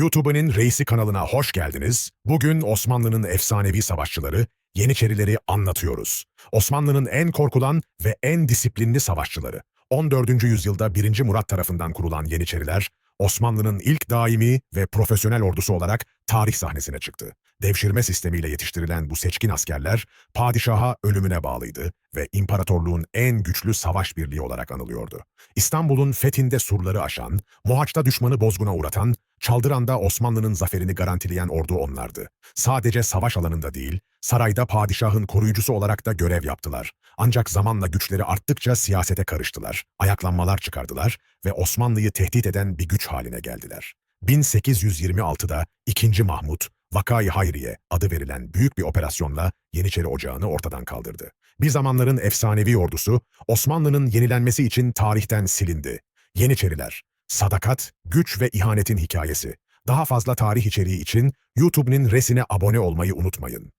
YouTube'un Reisi kanalına hoş geldiniz. Bugün Osmanlı'nın efsanevi savaşçıları, Yeniçerileri anlatıyoruz. Osmanlı'nın en korkulan ve en disiplinli savaşçıları. 14. yüzyılda 1. Murat tarafından kurulan Yeniçeriler, Osmanlı'nın ilk daimi ve profesyonel ordusu olarak tarih sahnesine çıktı. Devşirme sistemiyle yetiştirilen bu seçkin askerler, padişaha ölümüne bağlıydı ve imparatorluğun en güçlü savaş birliği olarak anılıyordu. İstanbul'un fethinde surları aşan, Mohaç'ta düşmanı bozguna uğratan, Çaldıran'da Osmanlı'nın zaferini garantileyen ordu onlardı. Sadece savaş alanında değil, sarayda padişahın koruyucusu olarak da görev yaptılar. Ancak zamanla güçleri arttıkça siyasete karıştılar, ayaklanmalar çıkardılar ve Osmanlı'yı tehdit eden bir güç haline geldiler. 1826'da 2. Mahmut, Vakai Hayriye adı verilen büyük bir operasyonla Yeniçeri Ocağı'nı ortadan kaldırdı. Bir zamanların efsanevi ordusu Osmanlı'nın yenilenmesi için tarihten silindi. Yeniçeriler, sadakat, güç ve ihanetin hikayesi. Daha fazla tarih içeriği için YouTube'nin resine abone olmayı unutmayın.